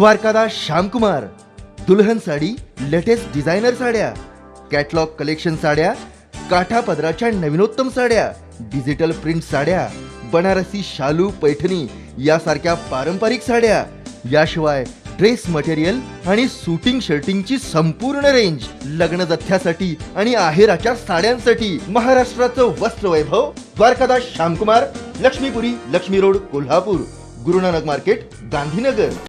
द्वारकादास श्यामकुमार दुल्हन sari latest designer साड्या catalogue collection साड्या काठा पदराच्या नवीनोत्तम साड्या डिजिटल प्रिंट साड्या बनारसी शालू पैठणी यासारख्या पारंपरिक साड्या याशिवाय ड्रेस मटेरियल आणि सुटिंग शर्टिंगची संपूर्ण रेंज लग्न जथ्यासाठी आणि आहेराच्या साड्यांसाठी महाराष्ट्राचं वस्त्र वैभव द्वारकादास श्यामकुमार लक्ष्मीपुरी लक्ष्मी रोड कोल्हापूर गुरुनानक मार्केट गांधीनगर.